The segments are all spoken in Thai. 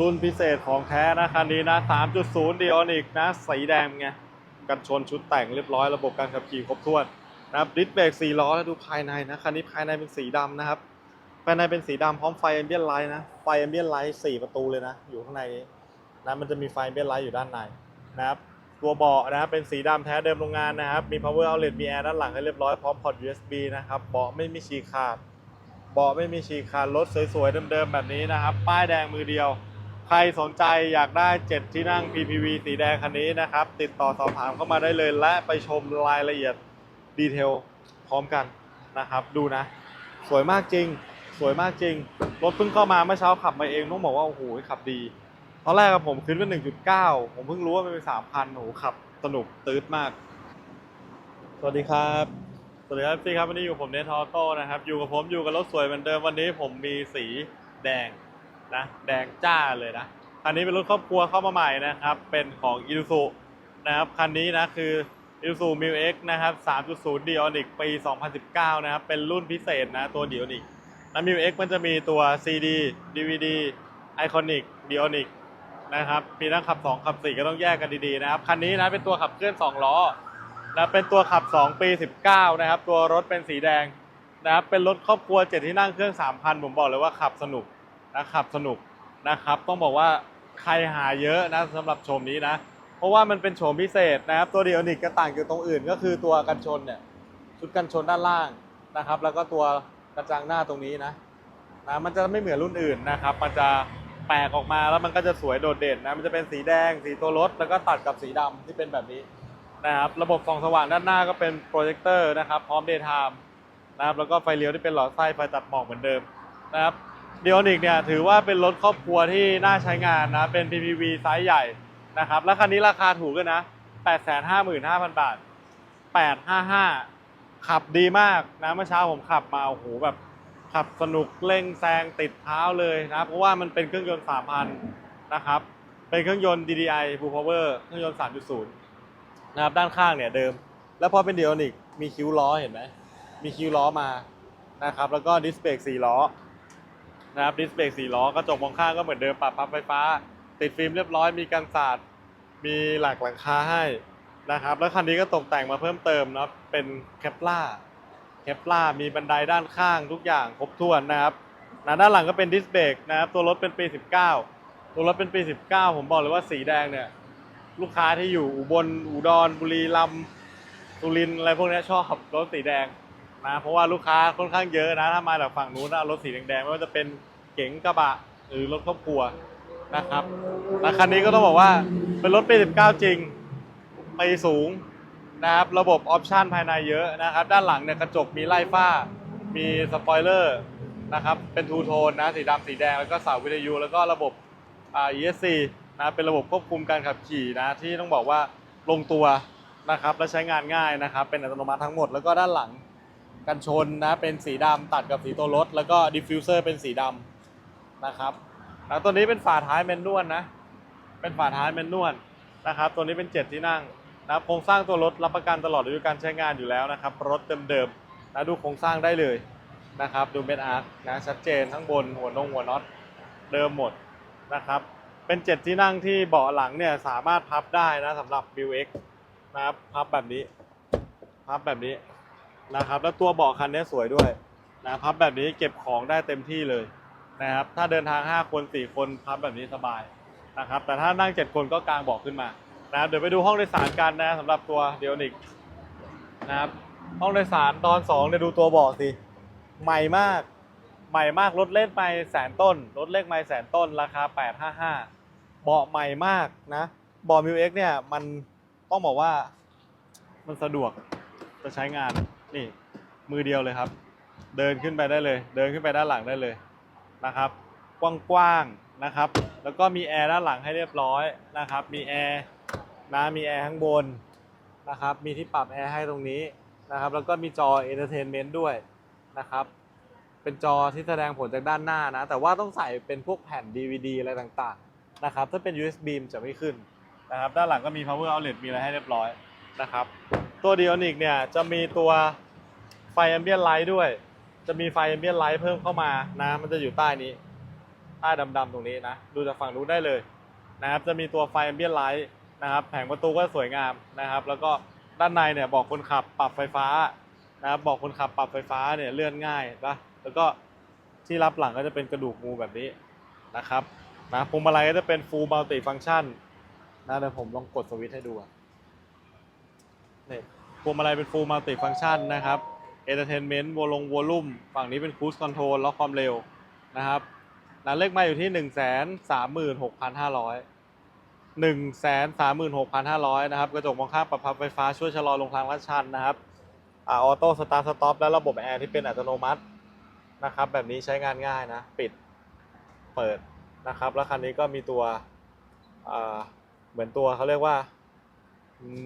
รุ่นพิเศษของแท้นะคันนี้นะ 3.0 d ีออนิกนะสีแดงไงกันชนชุดแต่งเรียบร้อยระบบการขับขี่ครบถ้วนนะครับดิสเบรก4ล้อแล้วดูภายในนะคันนี้ภายในเป็นสีดำนะครับ ภายในเป็นสีดำพร้อมไฟแอมเบียนไลท์นะไฟแอมเบียนไลท์4ประตูเลยนะ อยู่ข้างในนี้นะมันจะมีไฟแอมเบียนไลท์อยู่ด้านในนะครับตัวเบาะนะครับเป็นสีดำแท้เดิมโรงงานนะครับ มี power outlet มีแอร์ด้านหลังให้เรียบร้อยพร้อมพอร์ต USB นะครับเบาะไม่มีฉีกขาดเบาะไม่มีฉีกขาดรถสวยๆเดิมๆแบบนี้นะครับ ป้ายแดงมือเดียว ใครสนใจอยากได้ 7 ที่นั่ง PPV สีแดงคันนี้นะครับ ติดต่อสอบถามเข้ามาได้เลยและไปชมรายละเอียดดีเทลพร้อมกันนะครับ ดูนะ สวยมากจริง สวยมากจริง รถเพิ่งเข้ามาเมื่อเช้าขับมาเองต้องบอกว่า โอ้โห ขับดี ตอนแรกอะผมขึ้นเป็น 1.9 ผมเพิ่งรู้ว่ามันเป็น3,000โอ้โหขับสนุกตืดมาก สวัสดีครับ สวัสดีครับพี่ครับวันนี้อยู่ผมเนทอโต้นะครับ อยู่กับผมอยู่กับรถสวยเหมือนเดิมวันนี้ผมมีสีแดง นะ แดงจ้าเลยนะ คันนี้เป็นรถครอบครัวเข้ามาใหม่นะครับ เป็นของ i ิ z u นะครับ คันนี้นะคือ i ิ z u m i l X นะครับ 3.0 d i o n i c ปี 2019 นะครับ เป็นรุ่นพิเศษนะ ตัว d i o n i c นะ m i l X มันจะมีตัว CD DVD Iconic d i o n i c นะครับ มีทั้งขับ 2 ขับ 4 ก็ต้องแยกกันดีๆนะครับ คันนี้นะเป็นตัวขับเคลื่อน 2 ล้อนะเป็นตัวขับ 2 ปี 19 นะครับ ตัวรถเป็นสีแดงนะครับเป็นรถครอบครัว 7 ที่นั่งเครื่อง 3,000 ผมบอกเลยว่าขับสนุก นะขับ สนุกนะครับ ต้องบอกว่าใครหาเยอะนะสำหรับโฉมนี้นะ เพราะว่ามันเป็นโฉมพิเศษนะครับ ตัวเดียวนิกก็ต่างจากตรงอื่น ก็คือตัวกันชนเนี่ยชุดกันชนด้านล่างนะครับ แล้วก็ตัวกระจังหน้าตรงนี้นะนะมันจะไม่เหมือนรุ่นอื่นนะครับ มันจะแปลกออกมาแล้วมันก็จะสวยโดดเด่นนะ มันจะเป็นสีแดง สีตัวรถ แล้วก็ตัดกับสีดำที่เป็นแบบนี้นะครับ ระบบส่องสว่างด้านหน้าก็เป็นโปรเจคเตอร์นะครับ พร้อมเดย์ไทม์นะครับ แล้วก็ไฟเลี้ยวที่เป็นหลอดไส้ไฟตัดหมอกเหมือนเดิมนะครับ เดียนิกเนี่ยถือว่าเป็นรถครอบครัวที่น่าใช้งานนะ เป็น PPV ไซส์ใหญ่นะครับ แล้วคันนี้ราคาถูกด้วยนะ 855,000 บาท 855 ขับดีมากนะ เมื่อเช้าผมขับมา โอ้โห แบบขับสนุกเร่งแซงติดเท้าเลยนะ เพราะว่ามันเป็นเครื่องยนต์ 3,000 นะครับ เป็นเครื่องยนต์ DDI Full Power เครื่องยนต์ 3.0 นะครับ ด้านข้างเนี่ยเดิม แล้วพอเป็นเดียนิกมีคิ้วล้อเห็นไหม มีคิ้วล้อมา นะครับ แล้วก็ดิสเบรก4ล้อ นะครับดิสเบรก4ล้อกระจกมองข้างก็เหมือนเดิมปรับพับไฟฟ้า ติดฟิล์มเรียบร้อยมีกันสาดมีหลักหลังคาให้นะครับ แล้วคันนี้ก็ตกแต่งมาเพิ่มเติมนะเป็นแคปล่าเคปล่ามีบันไดด้านข้างทุกอย่างครบถ้วนนะครับนะด้านหลังก็เป็นดิสเบรกนะครับ ตัวรถเป็นปี 19 ตัวรถเป็นปี 19 ผมบอกเลยว่าสีแดงเนี่ยลูกค้าที่อยู่อุบลอุดรบุรีรัมย์สุรินทร์อะไรพวกนี้ชอบขับรถสีแดง นะ เพราะว่าลูกค้าค่อนข้างเยอะนะ ถ้ามาจากฝั่งนู้นนะรถสีแดงๆไม่ว่าจะเป็นเก๋งกระบะหรือรถครอบครัวนะครับและคันนี้ก็ต้องบอกว่าเป็นรถปี19 จริงไปสูงนะครับ ระบบออปชันภายในเยอะนะครับ ด้านหลังเนี่ยกระจกมีไล่ฝ้า มีสปอยเลอร์นะครับ เป็นทูโทนนะ สีดำสีแดง แล้วก็เสาวิทยุ แล้วก็ระบบอ่า ESC นะ เป็นระบบควบคุมการขับขี่นะ ที่ต้องบอกว่าลงตัวนะครับ และใช้งานง่ายนะครับ เป็นอัตโนมัติทั้งหมด แล้วก็ด้านหลัง กันชนนะเป็นสีดำตัดกับสีตัวรถ แล้วก็ดิฟฟิวเซอร์เป็นสีดำนะครับแล้วตัวนี้เป็นฝาท้ายแมนนวลนะ เป็นฝาท้ายแมนนวลนะครับ ตัวนี้เป็นเจ็ดที่นั่งนะครับโครงสร้างตัวรถรับประกันตลอดอายุการใช้งานอยู่แล้วนะครับ รถเดิมๆนะดูโครงสร้างได้เลยนะครับ ดูเม็ดอาร์คนะชัดเจนทั้งบนหัวนงหัวน็อตเดิมหมดนะครับ เป็นเจ็ดที่นั่งที่เบาะหลังเนี่ยสามารถพับได้นะสำหรับ b ิ X นะครับพับแบบนี้ พับแบบนี้ นะครับ แล้วตัวเบาะคันนี้สวยด้วยนะพับแบบนี้เก็บของได้เต็มที่เลยนะครับ ถ้าเดินทาง 5 คน 4 คนพับแบบนี้สบายนะครับ แต่ถ้านั่ง 7 คนก็กางเบาะขึ้นมานะครับเดี๋ยวไปดูห้องโดยสารกันนะสำหรับตัวเดียนิกนะครับ ห้องโดยสารตอน2เนี่ยดูตัวเบาะสิ ใหม่มาก ใหม่มากรถเล่นไปแสนต้น รถเล็กไม่แสนต้นราคา 855 เบาะใหม่มากนะเบาะมิวเอ็กเนี่ยมันต้องบอกว่ามันสะดวกจะใช้งาน นี่มือเดียวเลยครับ เดินขึ้นไปได้เลย เดินขึ้นไปด้านหลังได้เลยนะครับ กว้างๆนะครับ แล้วก็มีแอร์ด้านหลังให้เรียบร้อยนะครับ มีแอร์นะมีแอร์ข้างบนนะครับ มีที่ปรับแอร์ให้ตรงนี้นะครับ แล้วก็มีจอ Entertainment ด้วยนะครับ เป็นจอที่แสดงผลจากด้านหน้านะ แต่ว่าต้องใส่เป็นพวกแผ่น DVD อะไรต่างๆนะครับ ถ้าเป็น USB จะไม่ขึ้นนะครับ ด้านหลังก็มี power outlet มีอะไรให้เรียบร้อยนะครับ ตัว d i o n i c เนี่ยจะมีตัว ไฟ ambient light ด้วย จะมีไฟ ambient light เพิ่มเข้ามานะมันจะอยู่ใต้นี้ใต้ดำๆตรงนี้นะ ดูจากฝั่งนู้นได้เลยนะครับ จะมีตัวไฟแอมเบียนไลท์นะครับ แผงประตูก็สวยงามนะครับ แล้วก็ด้านในเนี่ยบอกคนขับปรับไฟฟ้านะครับ บอกคนขับปรับไฟฟ้าเนี่ยเลื่อนง่ายปะแล้วก็ที่รับหลังก็จะเป็นกระดูกงูแบบนี้นะครับนะพวงมาลัยก็จะเป็น full multi function นะเดี๋ยวผมลองกดสวิตช์ให้ดูอะนี่พวงมาลัยเป็น full multi function นะครับ entertainment วอลงวอลลุ่มฝั่งนี้เป็น cruise control ล็อกความเร็วนะครับนะเลขไมาอยู่ที่ 1 3 6 5 0 0 136,500 นะครับ กระจกมองข้างปรับพับไฟฟ้าช่วยชะลอลงทางลาดชันนะครับออโต้สตาร์ทสต็อปและระบบแอร์ที่เป็นอัตโนมัตินะครับ แบบนี้ใช้งานง่ายนะ ปิดเปิดนะครับ แล้วคันนี้ก็มีตัวเหมือนตัวเขาเรียกว่า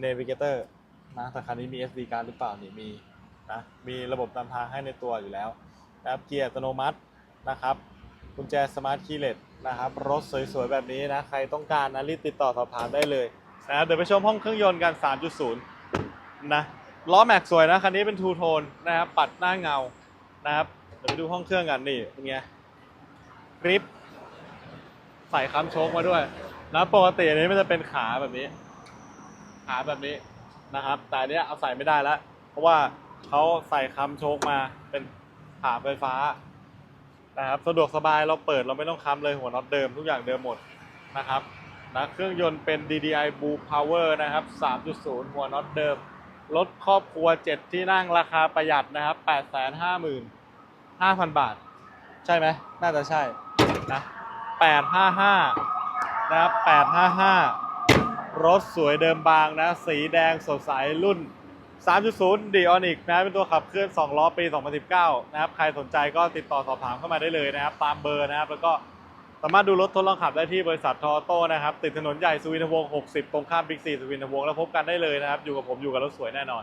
Navigator นะแต่คันนี้มี SD card หรือเปล่านี่มี นะมีระบบนำทางให้ในตัวอยู่แล้วนะครับเกียร์อัตโนมัตินะครับกุญแจสมาร์ทคีย์เลสนะครับรถสวยๆ แบบนี้นะใครต้องการนะรีบติดต่อสอบถามได้เลยนะเดี๋ยวไปชมห้องเครื่องยนต์กัน 3.0 นะล้อแม็กสวยนะคันนี้เป็นทูโทนนะครับปัดหน้าเงานะครับเดี๋ยวไปดูห้องเครื่องกันนี่เป็นไงกริปใส่ค้ำโชคมาด้วยนะปกติอันนี้มันจะเป็นขาแบบนี้ ขาแบบนี้นะครับ แต่เนี้ยเอาใส่ไม่ได้แล้วเพราะว่า เขาใส่ค้ำโชคมาเป็นขาไฟฟ้านะครับสะดวกสบายเราเปิดเราไม่ต้องค้ำเลยหัวน็อตเดิมทุกอย่างเดิมหมดนะครับนะเครื่องยนต์เป็น DDI Blue Power นะครับ 3.0 หัวน็อตเดิมรถครอบครัว 7 ที่นั่งราคาประหยัดนะครับ 855,000 บาท ใช่ไหมน่าจะใช่นะ855 นะครับ 855 รถสวยเดิมบางนะ สีแดงสดใสรุ่น 3.0 d อ o n i c นะเป็นตัวขับเคลื่อน 2 ล้อปี 2019 นะครับ ใครสนใจก็ติดต่อสอบถามเข้ามาได้เลยนะครับ ตามเบอร์นะครับ แล้วก็สามารถดูรถทดลองขับได้ที่บริษัททอโต้นะครับ ติดถนนใหญ่สุวินทวงศ์ 60 ตรงข้ามบิ๊กซีสุวินทวงศ์แล้วพบกันได้เลยนะครับ อยู่กับผมอยู่กับรถสวยแน่นอน